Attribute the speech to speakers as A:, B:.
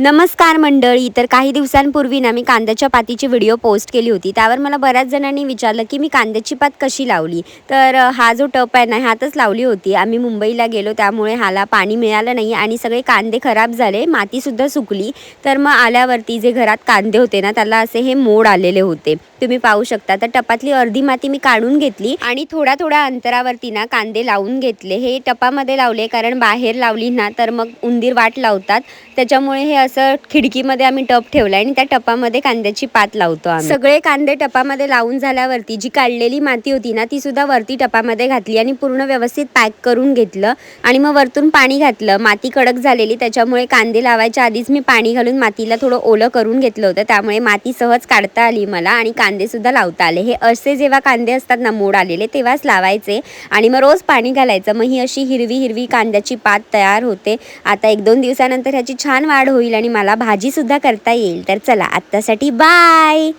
A: नमस्कार मंडळी तर काही दिवसांपूर्वी ना मी कांद्याच्या पातीची व्हिडिओ पोस्ट केली होती. त्यावर मला बऱ्याच जणांनी विचारलं की मी कांद्याची पात कशी लावली? तर हा जो टप आहे ना ह्यातच लावली होती. आम्ही मुंबईला गेलो त्यामुळे ह्याला पाणी मिळालं नाही आणि सगळे कांदे खराब झाले मातीसुद्धा सुकली. तर मग आल्यावरती जे घरात कांदे होते ना त्याला असे हे मोड आलेले होते. तुम्ही पाहू शकता. तर टपातली अर्धी माती मी काढून घेतली आणि थोड्या थोड्या अंतरावरती ना कांदे लावून घेतले. हे टपामध्ये लावले कारण बाहेर लावली ना तर मग उंदीर वाट लावतात. त्याच्यामुळे हे असं खिडकीमध्ये आम्ही टप ठेवलं आणि त्या टपामध्ये कांद्याची पात लावतो आम्ही. सगळे कांदे टपामध्ये लावून झाल्यावरती जी काढलेली माती होती ना ती सुद्धा वरती टपामध्ये घातली आणि पूर्ण व्यवस्थित पॅक करून घेतलं आणि मग वरतून पाणी घातलं. माती कडक झालेली त्याच्यामुळे कांदे लावायच्या आधीच मी पाणी घालून मातीला थोडं ओलं करून घेतलं होतं. त्यामुळे माती सहज काढता आली मला आणि कांदेसुद्धा लावता आले. हे असे जेव्हा कांदे असतात ना मोड आलेले तेव्हाच लावायचे. आणि मग रोज पाणी घालायचं. मग ही अशी हिरवी हिरवी कांद्याची पात तयार होते. आता एक दोन दिवसानंतर ह्याची छान वाढ होईल आणि मला भाजीसुद्धा करता येईल. तर चला आत्तासाठी बाय